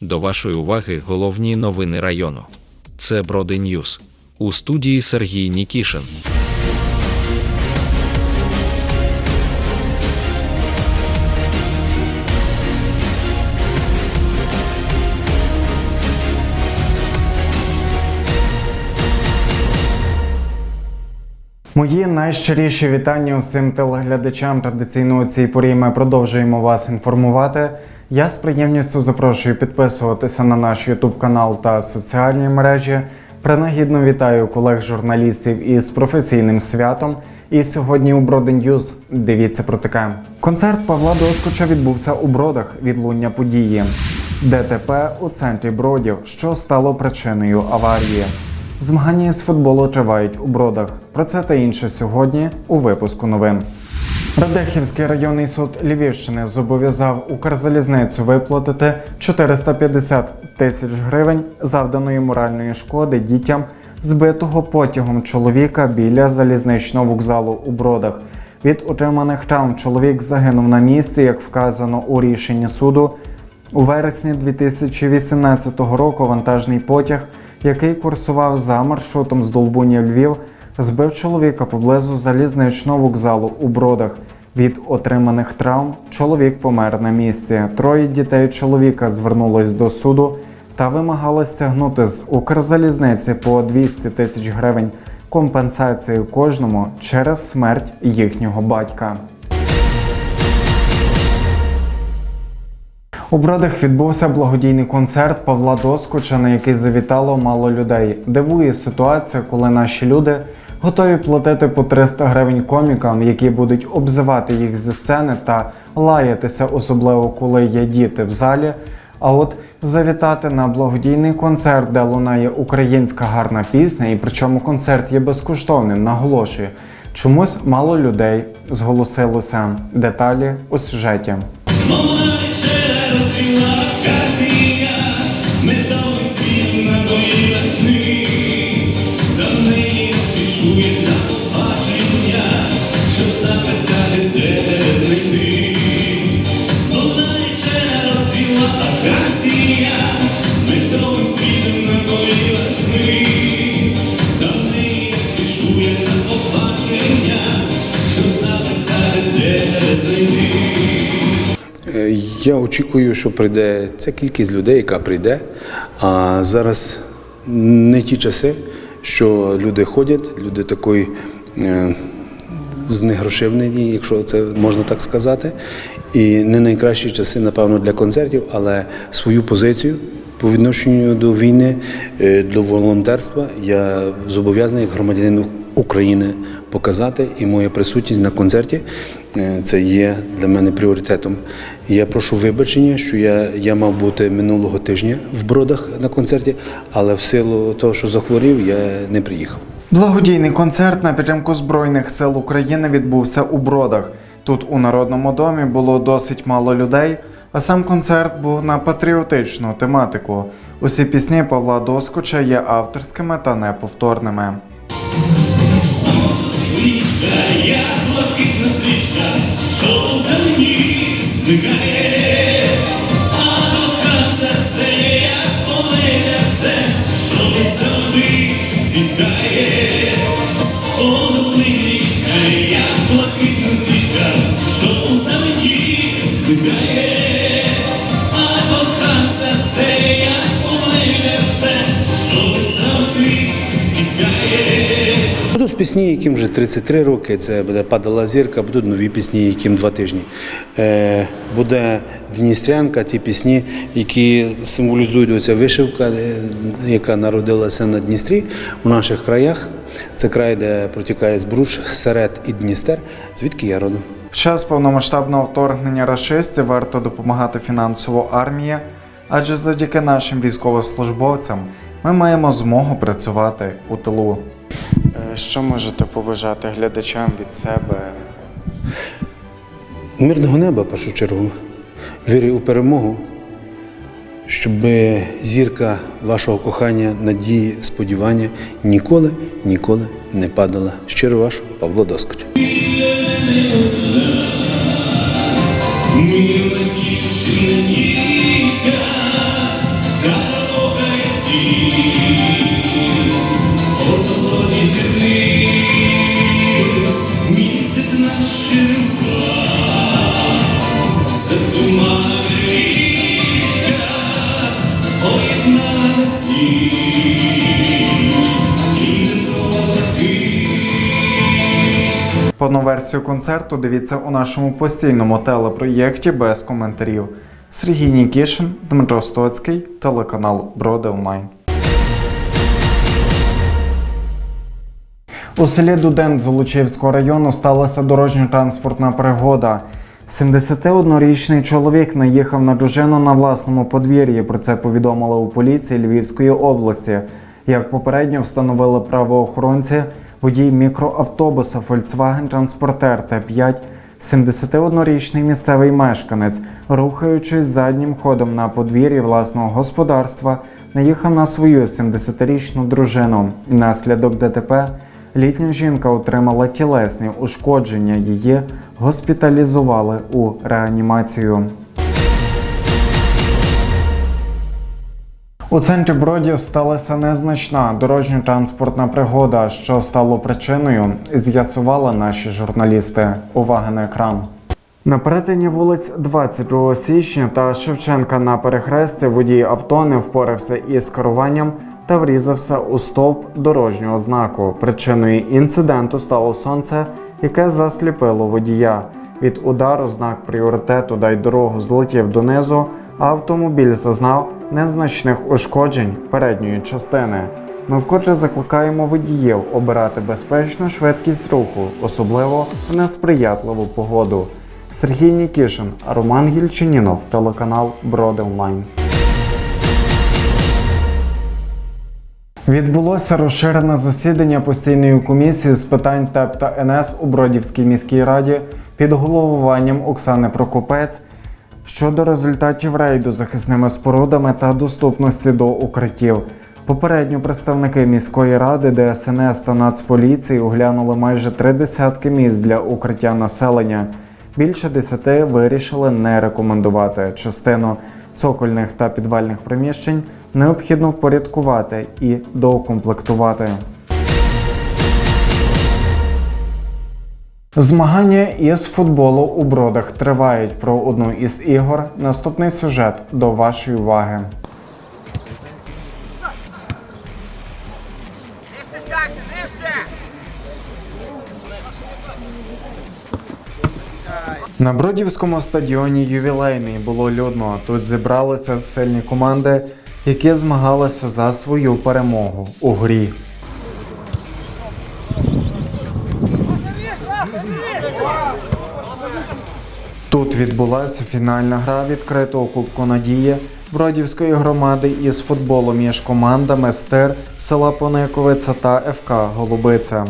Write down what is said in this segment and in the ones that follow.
До вашої уваги головні новини району. Це Броди Ньюз. У студії Сергій Нікішин. Мої найщиріші вітання усім телеглядачам. Традиційно у цій порі ми продовжуємо вас інформувати. Я з приємністю запрошую підписуватися на наш YouTube канал та соціальні мережі. Принагідно вітаю колег-журналістів із професійним святом. І сьогодні у Броди дивіться про таке. Концерт Павла Доскоча відбувся у Бродах відлуння події. ДТП у центрі Бродів, що стало причиною аварії. Змагання з футболу тривають у бродах. Про це та інше сьогодні у випуску новин. Радехівський районний суд Львівщини зобов'язав Укрзалізницю виплатити 450 тисяч гривень завданої моральної шкоди дітям збитого потягом чоловіка біля залізничного вокзалу у бродах. Від отриманих травм чоловік загинув на місці, як вказано у рішенні суду. У вересні 2018 року вантажний потяг, який курсував за маршрутом з Долбуні Львів, збив чоловіка поблизу залізничного вокзалу у Бродах. Від отриманих травм чоловік помер на місці. Троє дітей чоловіка звернулись до суду та вимагали стягнути з Укрзалізниці по 200 тисяч гривень компенсацію кожному через смерть їхнього батька. У Бродах відбувся благодійний концерт Павла Доскоча, на який завітало мало людей. Дивує ситуація, коли наші люди готові платити по 300 гривень комікам, які будуть обзивати їх зі сцени та лаятися, особливо коли є діти в залі. А от завітати на благодійний концерт, де лунає українська гарна пісня, і причому концерт є безкоштовним, наголошую. Чомусь мало людей зголосилося. Деталі у сюжеті. Е, Я очікую, що прийде ця кількість людей, яка прийде. А зараз не ті часи, що люди ходять, люди такої е, знегрошевнені, якщо це можна так сказати. І не найкращі часи, напевно, для концертів, але свою позицію по відношенню до війни, е, до волонтерства я зобов'язаний як громадянин України показати, і моя присутність на концерті це є для мене пріоритетом. Я прошу вибачення, що я, я мав бути минулого тижня в бродах на концерті, але в силу того, що захворів, я не приїхав. Благодійний концерт на підтримку Збройних сил України відбувся у Бродах. Тут у Народному домі було досить мало людей, а сам концерт був на патріотичну тематику. Усі пісні Павла Доскоча є авторськими та неповторними що вдалині зникає, а дока серце, як полине все, що не. Будуть пісні, яким вже 33 роки, це буде падала зірка, будуть нові пісні, яким два тижні. Е, буде Дністрянка, ті пісні, які символізують оця вишивка, е, яка народилася на Дністрі у наших краях. Це край, де протікає Збруч, Серед і Дністер, звідки я родом. В час повномасштабного вторгнення рашистів варто допомагати фінансово армії, адже завдяки нашим військовослужбовцям ми маємо змогу працювати у тилу. Е, Що можете побажати глядачам від себе? Мирного неба, в першу чергу, віри у перемогу, щоб зірка вашого кохання, надії, сподівання ніколи, ніколи не падала. Щиро ваш Павло Доскоч. Мила дівчина Повну версію концерту дивіться у нашому постійному телепроєкті без коментарів. Сергій Нікішин, Дмитро Стоцький, телеканал Броди Онлайн. У селі Дуден Золочівського району сталася дорожньо-транспортна пригода. 71-річний чоловік наїхав на дружину на власному подвір'ї. Про це повідомили у поліції Львівської області. Як попередньо встановили правоохоронці, водій мікроавтобуса Volkswagen Transporter Т5 71-річний місцевий мешканець, рухаючись заднім ходом на подвір'ї власного господарства, наїхав на свою 70-річну дружину. Наслідок ДТП літня жінка отримала тілесні ушкодження. Її госпіталізували у реанімацію. У центрі Бродів сталася незначна дорожньо-транспортна пригода, що стало причиною, з'ясували наші журналісти. Увага на екран. На перетині вулиць 22 січня та Шевченка на перехресті водій авто не впорався із керуванням та врізався у стовп дорожнього знаку. Причиною інциденту стало сонце, яке засліпило водія. Від удару знак пріоритету дай дорогу злетів донизу, а автомобіль зазнав незначних ушкоджень передньої частини. Ми вкотре закликаємо водіїв обирати безпечну швидкість руху, особливо в несприятливу погоду. Сергій Нікішин, Роман Гільчинінов, телеканал Броди Онлайн. Відбулося розширене засідання постійної комісії з питань ТЕП та НС у Бродівській міській раді під головуванням Оксани Прокопець щодо результатів рейду захисними спорудами та доступності до укриттів. Попередньо представники міської ради, ДСНС та Нацполіції оглянули майже три десятки місць для укриття населення. Більше десяти вирішили не рекомендувати. Частину цокольних та підвальних приміщень необхідно впорядкувати і доукомплектувати. Змагання із футболу у бродах тривають. Про одну із ігор. Наступний сюжет до вашої уваги. На Бродівському стадіоні ювілейний було людно. Тут зібралися сильні команди, які змагалися за свою перемогу у грі. Тут відбулася фінальна гра відкритого Кубку Надії Бродівської громади із футболу між командами Стир, села Пониковиця та ФК Голубиця.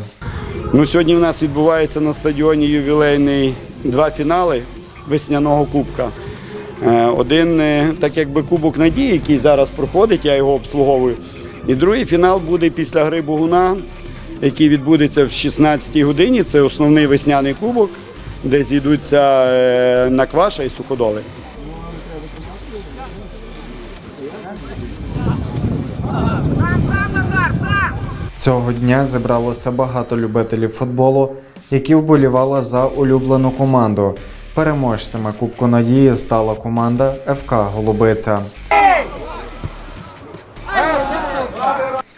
Ну, сьогодні в нас відбувається на стадіоні ювілейний два фінали весняного кубка. Е, Один, е, так якби Кубок Надії, який зараз проходить, я його обслуговую. І другий фінал буде після гри Богуна, який відбудеться в 16-й годині. Це основний весняний кубок, де зійдуться е, Накваша і Суходоли. Сам! Цього дня зібралося багато любителів футболу, які вболівали за улюблену команду. Переможцями Кубку Надії стала команда ФК Голубиця.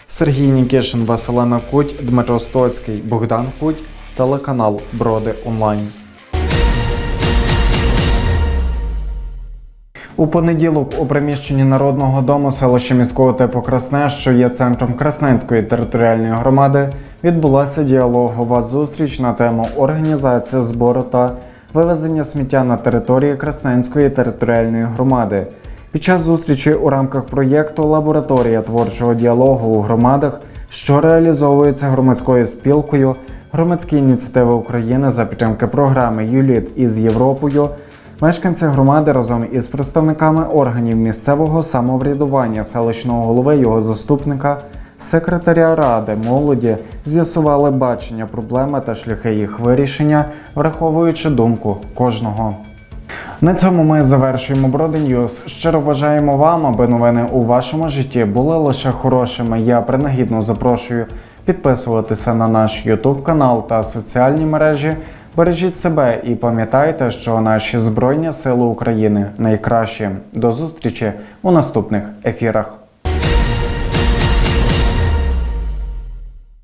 Сергій Нікішин, Василена Куть, Дмитро Стоцький, Богдан Куть, телеканал Броди Онлайн. У понеділок у приміщенні Народного дому селища міського типу Красне, що є центром Красненської територіальної громади, відбулася діалогова зустріч на тему організація збору та вивезення сміття на території Красненської територіальної громади. Під час зустрічі у рамках проєкту Лабораторія творчого діалогу у громадах, що реалізовується громадською спілкою громадські ініціативи України за підтримки програми ЮЛІТ із Європою. Мешканці громади разом із представниками органів місцевого самоврядування, селищного голови, його заступника, секретаря ради молоді з'ясували бачення проблеми та шляхи їх вирішення, враховуючи думку кожного. На цьому ми завершуємо Броди. Щиро бажаємо вам, аби новини у вашому житті були лише хорошими. Я принагідно запрошую підписуватися на наш YouTube канал та соціальні мережі, Бережіть себе і пам'ятайте, що наші Збройні Сили України найкращі. До зустрічі у наступних ефірах.